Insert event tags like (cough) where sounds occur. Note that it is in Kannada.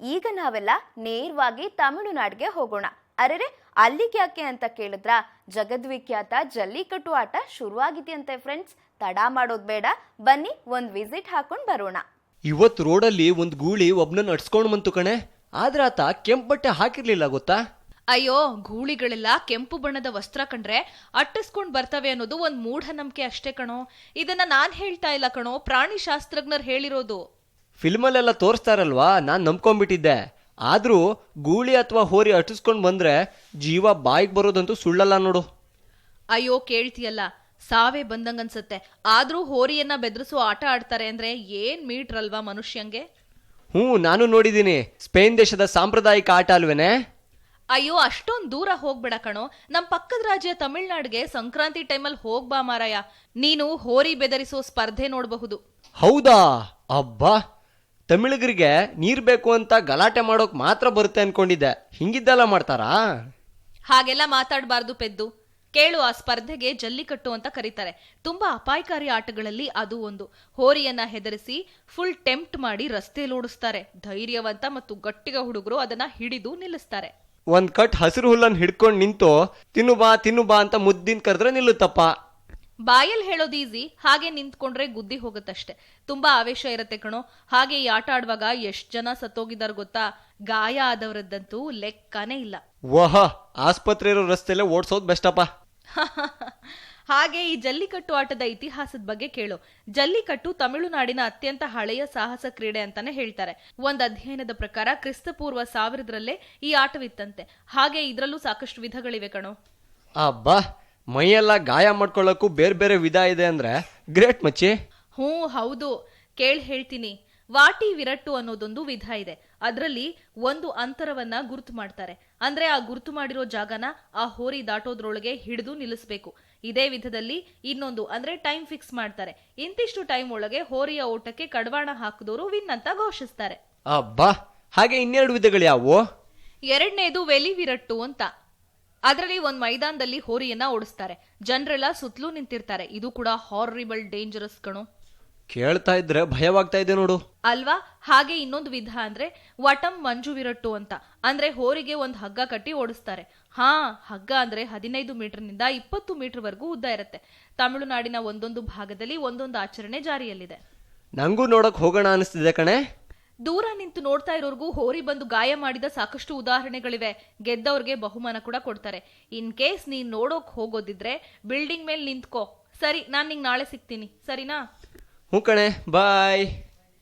ಈಗ ನಾವೆಲ್ಲ ನೇರವಾಗಿ ತಮಿಳುನಾಡಿಗೆ ಹೋಗೋಣ. ಅರೆರೆ ಅಲ್ಲಿಗೆ ಯಾಕೆ ಅಂತ ಕೇಳಿದ್ರ? ಜಗದ್ವಿಖ್ಯಾತ ಜಲ್ಲಿಕಟ್ಟು ಆಟ ಶುರುವಾಗಿದೆಯಂತೆ ಫ್ರೆಂಡ್ಸ್ ತಡ ಮಾಡೋದ್ ಬೇಡ. ಬನ್ನಿ ಒಂದ್ ವಿಸಿಟ್ ಹಾಕೊಂಡ್ ಬರೋಣ. ಇವತ್ ರೋಡಲ್ಲಿ ಒಂದ್ ಗೂಳಿ ಒಬ್ನನ್ನ ಅಡ್ಸ್ಕೊಂಡ್ ಬಂತು ಕಣೆ. ಆದ್ರ ಆತ ಕೆಂಪ್ ಬಟ್ಟೆ ಹಾಕಿರ್ಲಿಲ್ಲ ಗೊತ್ತಾ? ಅಯ್ಯೋ ಗೂಳಿಗಳೆಲ್ಲ ಕೆಂಪು ಬಣ್ಣದ ವಸ್ತ್ರ ಕಂಡ್ರೆ ಅಟ್ಟಿಸ್ಕೊಂಡ್ ಬರ್ತವೆ ಅನ್ನೋದು ಒಂದ್ ಮೂಢನಂಬಿಕೆ ಅಷ್ಟೇ ಕಣೋ. ಇದನ್ನ ನಾನ್ ಹೇಳ್ತಾ ಇಲ್ಲ ಕಣೋ ಪ್ರಾಣಿ ಶಾಸ್ತ್ರಜ್ಞರ್ ಹೇಳಿರೋದು. ಫಿಲ್ಮಲ್ಲೆಲ್ಲ ತೋರಿಸ್ತಾರಲ್ವಾ? ನಾನು ನಂಬ್ಕೊಂಡ್ಬಿಟ್ಟಿದ್ದೆ. ಆದರೂ ಗೂಳಿ ಅಥವಾ ಹೋರಿ ಅಟಿಸ್ಕೊಂಡು ಬಂದ್ರೆ ಜೀವ ಬಾಯಿಗೆ ಬರೋದಂತೂ ಸುಳ್ಳಲ್ಲ ನೋಡು. ಅಯ್ಯೋ ಕೇಳ್ತೀಯಲ್ಲ? ಸಾವೇ ಬಂದಂಗನ್ಸತ್ತೆ. ಆದರೂ ಹೋರಿಯನ್ನ ಬೆದರಿಸೋ ಆಟ ಆಡ್ತಾರೆ ಅಂದ್ರೆ ಏನ್ ಮೀಟ್ರಲ್ವಾ ಮನುಷ್ಯಂಗೆ? ಹ್ಞೂ ನಾನು ನೋಡಿದ್ದೀನಿ. ಸ್ಪೇನ್ ದೇಶದ ಸಾಂಪ್ರದಾಯಿಕ ಆಟ ಅಲ್ವೇನೆ? ಅಯ್ಯೋ ಅಷ್ಟೊಂದು ದೂರ ಹೋಗ್ಬೇಡ ಕಣೋ. ನಮ್ಮ ಪಕ್ಕದ ರಾಜ್ಯ ತಮಿಳ್ನಾಡಿಗೆ ಸಂಕ್ರಾಂತಿ ಟೈಮಲ್ಲಿ ಹೋಗ್ಬಾ ಮಾರಾಯ. ನೀನು ಹೋರಿ ಬೆದರಿಸೋ ಸ್ಪರ್ಧೆ ನೋಡಬಹುದು. ಹೌದಾ? ಅಬ್ಬಾ! ತಮಿಳಿಗರಿಗೆ ನೀರ್ ಬೇಕು ಅಂತ ಗಲಾಟೆ ಮಾಡೋಕ್ ಮಾತ್ರ ಬರುತ್ತೆ ಅನ್ಕೊಂಡಿದ್ದೆ. ಹಿಂಗಿದ್ದೆಲ್ಲ ಮಾಡ್ತಾರಾ? ಹಾಗೆಲ್ಲ ಮಾತಾಡಬಾರ್ದು ಪೆದ್ದು. ಕೇಳು ಆ ಸ್ಪರ್ಧೆಗೆ ಜಲ್ಲಿಕಟ್ಟು ಅಂತ ಕರೀತಾರೆ. ತುಂಬಾ ಅಪಾಯಕಾರಿ ಆಟಗಳಲ್ಲಿ ಅದು ಒಂದು. ಹೋರಿಯನ್ನ ಹೆದರಿಸಿ ಫುಲ್ ಟೆಂಪ್ಟ್ ಮಾಡಿ ರಸ್ತೆಯಲ್ಲಿ ಓಡಿಸ್ತಾರೆ. ಧೈರ್ಯವಂತ ಮತ್ತು ಗಟ್ಟಿಗ ಹುಡುಗರು ಅದನ್ನ ಹಿಡಿದು ನಿಲ್ಲಿಸ್ತಾರೆ. ಒಂದ್ ಕಟ್ ಹಸಿರು ಹುಲ್ಲನ್ನು ಹಿಡ್ಕೊಂಡು ನಿಂತು ತಿನ್ನು ಬಾ ತಿನ್ನು ಬಾ ಅಂತ ಮುದ್ದಿನ ಕರೆದ್ರೆ ನಿಲ್ಲುತ್ತಪ್ಪ. ಬಾಯಲ್ಲಿ ಹೇಳೋದು ಈಸಿ ಹಾಗೆ ನಿಂತ್ಕೊಂಡ್ರೆ ಗುದ್ದಿ ಹೋಗುತ್ತಷ್ಟೆ. ತುಂಬಾ ಆವೇಶ ಇರತ್ತೆ ಕಣೋ. ಹಾಗೆ ಈ ಆಟ ಆಡುವಾಗ ಎಷ್ಟ್ ಜನ ಸತ್ತೋಗಿದಾರ ಗೊತ್ತಾ? ಗಾಯ ಆದವರದ್ದಂತೂ ಲೆಕ್ಕನೇ ಇಲ್ಲ. ವಹ ಆಸ್ಪತ್ರೆ ಇರೋ ರಸ್ತೆಲೆ ಓಡ್ಸೋದ್ ಬೆಸ್ಟಪ್ಪ (laughs) ಹಾಗೆ ಈ ಜಲ್ಲಿಕಟ್ಟು ಆಟದ ಇತಿಹಾಸದ ಬಗ್ಗೆ ಕೇಳು. ಜಲ್ಲಿಕಟ್ಟು ತಮಿಳುನಾಡಿನ ಅತ್ಯಂತ ಹಳೆಯ ಸಾಹಸ ಕ್ರೀಡೆ ಅಂತಾನೆ ಹೇಳ್ತಾರೆ. ಒಂದ್ ಅಧ್ಯಯನದ ಪ್ರಕಾರ ಕ್ರಿಸ್ತಪೂರ್ವ ಸಾವಿರದರಲ್ಲೇ ಈ ಆಟವಿತ್ತಂತೆ. ಹಾಗೆ ಇದ್ರಲ್ಲೂ ಸಾಕಷ್ಟು ವಿಧಗಳಿವೆ ಕಣೋ. ಅಬ್ಬಾ ಮೈಯೆಲ್ಲ ಗಾಯ ಮಾಡ್ಕೊಳ್ಳೋಕ್ಕೂ ಬೇರೆ ಬೇರೆ ವಿಧ ಇದೆ ಅಂದ್ರೆ ಗ್ರೇಟ್ ಮಚ್ಚಿ. ಹ್ಞೂ ಹೌದು. ಕೇಳಿ ಹೇಳ್ತೀನಿ. ವಾಟಿ ವಿರಟ್ಟು ಅನ್ನೋದೊಂದು ವಿಧ ಇದೆ. ಅದರಲ್ಲಿ ಒಂದು ಅಂತರವನ್ನ ಗುರುತು ಮಾಡ್ತಾರೆ. ಅಂದ್ರೆ ಆ ಗುರುತು ಮಾಡಿರೋ ಜಾಗನ ಆ ಹೋರಿ ದಾಟೋದ್ರೊಳಗೆ ಹಿಡಿದು ನಿಲ್ಲಿಸಬೇಕು. ಇದೇ ವಿಧದಲ್ಲಿ ಇನ್ನೊಂದು ಅಂದ್ರೆ ಟೈಮ್ ಫಿಕ್ಸ್ ಮಾಡ್ತಾರೆ. ಇಂತಿಷ್ಟು ಟೈಮ್ ಒಳಗೆ ಹೋರಿಯ ಓಟಕ್ಕೆ ಕಡವಾಣ ಹಾಕಿದವರು ವಿನ್ ಅಂತ ಘೋಷಿಸ್ತಾರೆ. ಅಬ್ಬಾ ಹಾಗೆ ಇನ್ನೆರಡು ವಿಧಗಳು ಯಾವುವು ಎರಡನೇದು ವೆಲಿ ವಿರಟ್ಟು ಅಂತ. ಅದರಲ್ಲಿ ಒಂದ್ ಮೈದಾನದಲ್ಲಿ ಹೋರಿಯನ್ನ ಓಡಿಸ್ತಾರೆ. ಜನರೆಲ್ಲ ಸುತ್ತಲೂ ನಿಂತಿರ್ತಾರೆ. ಇದು ಕೂಡ ಹಾರಿಬಲ್ ಡೇಂಜರಸ್ ಕಣೋ. ಕೇಳ್ತಾ ಇದ್ರೆ ಭಯವಾಗ್ತಾ ಇದೆ ನೋಡು. ಅಲ್ವಾ? ಹಾಗೆ ಇನ್ನೊಂದು ವಿಧ ಅಂದ್ರೆ ವಟಂ ಮಂಜು ವಿರಟ್ಟು ಅಂತ. ಅಂದ್ರೆ ಹೋರಿಗೆ ಒಂದ್ ಹಗ್ಗ ಕಟ್ಟಿ ಓಡಿಸ್ತಾರೆ. ಹಾ ಹಗ್ಗ ಅಂದ್ರೆ ಹದಿನೈದು ಮೀಟರ್ನಿಂದ ಇಪ್ಪತ್ತು ಮೀಟರ್ ವರೆಗೂ ಉದ್ದ ಇರುತ್ತೆ. ತಮಿಳುನಾಡಿನ ಒಂದೊಂದು ಭಾಗದಲ್ಲಿ ಒಂದೊಂದು ಆಚರಣೆ ಜಾರಿಯಲ್ಲಿದೆ. ನಂಗೂ ನೋಡಕ್ ಹೋಗೋಣ ಅನಿಸ್ತಿದೆ ಕಣೆ. ದೂರ ನಿಂತು ನೋಡ್ತಾ ಇರೋರ್ಗೂ ಹೋರಿ ಬಂದು ಗಾಯ ಮಾಡಿದ ಸಾಕಷ್ಟು ಉದಾಹರಣೆಗಳಿವೆ. ಗೆದ್ದವ್ರಿಗೆ ಬಹುಮಾನ ಕೂಡ ಕೊಡ್ತಾರೆ. ಇನ್ ಕೇಸ್ ನೀನ್ ನೋಡೋಕ್ ಹೋಗೋದಿದ್ರೆ ಬಿಲ್ಡಿಂಗ್ ಮೇಲೆ ನಿಂತ್ಕೋ. ಸರಿ, ನಾನ್ ನಿಂಗ್ ನಾಳೆ ಸಿಗ್ತೀನಿ. ಸರಿನಾ? ಹ್ಞೂ ಕಣೆ, ಬಾಯ್.